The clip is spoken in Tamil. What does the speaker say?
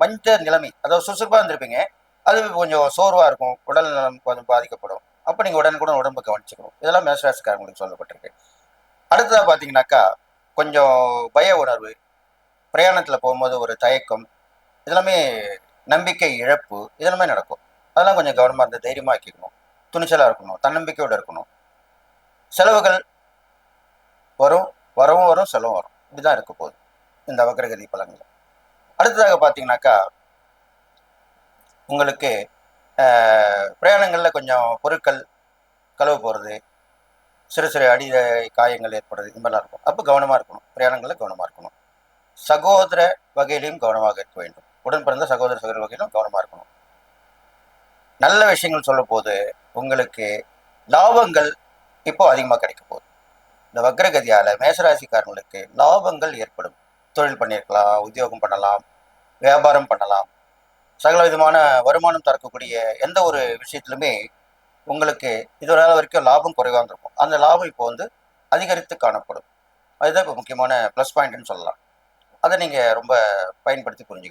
மஞ்ச நிலைமை அதாவது சுறுசுறுப்பாக இருந்திருப்பீங்க. அது கொஞ்சம் சோர்வாக இருக்கும். உடல் நலம் கொஞ்சம் பாதிக்கப்படும். அப்போ நீங்கள் உடனுக்குடன் உடம்பு கவனிச்சுக்கணும். இதெல்லாம் மேசராசிக்காரங்களுக்கு சொல்லப்பட்டிருக்கு. அடுத்ததாக பார்த்தீங்கன்னாக்கா கொஞ்சம் பய உணர்வு பிரயாணத்தில் போகும்போது ஒரு தயக்கம் இதெல்லாமே நம்பிக்கை இழப்பு இதெல்லாமே நடக்கும். அதெல்லாம் கொஞ்சம் கவனமாக இருந்து தைரியமாக ஆக்கிக்கணும் துணிச்சலாக இருக்கணும். தன்னம்பிக்கையோடு இருக்கணும். செலவுகள் வரும் வரவும் வரும் செலவும் வரும். இப்படிதான் இருக்க போகுது. இந்த வக்ரகதி பலன்கள். அடுத்ததாக பார்த்தீங்கன்னாக்கா உங்களுக்கு பிரயாணங்களில் கொஞ்சம் பொருட்கள் கழுவு போகிறது சிறு சிறு அடி காயங்கள் ஏற்படுறது இது மாதிரிலாம் இருக்கும். அப்போ கவனமாக இருக்கணும். பிரயாணங்களில் கவனமாக இருக்கணும். சகோதர வகையிலையும் கவனமாக இருக்க வேண்டும். உடன் பிறந்த சகோதர சகோதர வகையிலும் கவனமாக இருக்கணும். நல்ல விஷயங்கள் சொல்லும் போது உங்களுக்கு லாபங்கள் இப்போ அதிகமாக கிடைக்க போகுது. இந்த வக்ரகதியால் மேசராசிக்காரங்களுக்கு லாபங்கள் ஏற்படும். தொழில் பண்ணியிருக்கலாம் உத்தியோகம் பண்ணலாம் வியாபாரம் பண்ணலாம். சகல விதமான வருமானம் தரக்கூடிய எந்த ஒரு விஷயத்திலுமே உங்களுக்கு இது நாள் வரைக்கும் லாபம் குறைவாக இருக்கும் அந்த லாபம் இப்போ வந்து அதிகரித்து காணப்படும். அதுதான் இப்போ முக்கியமான ப்ளஸ் பாயிண்ட்னு சொல்லலாம். அதை நீங்கள் ரொம்ப பயன்படுத்தி புரிஞ்சுக்கணும்.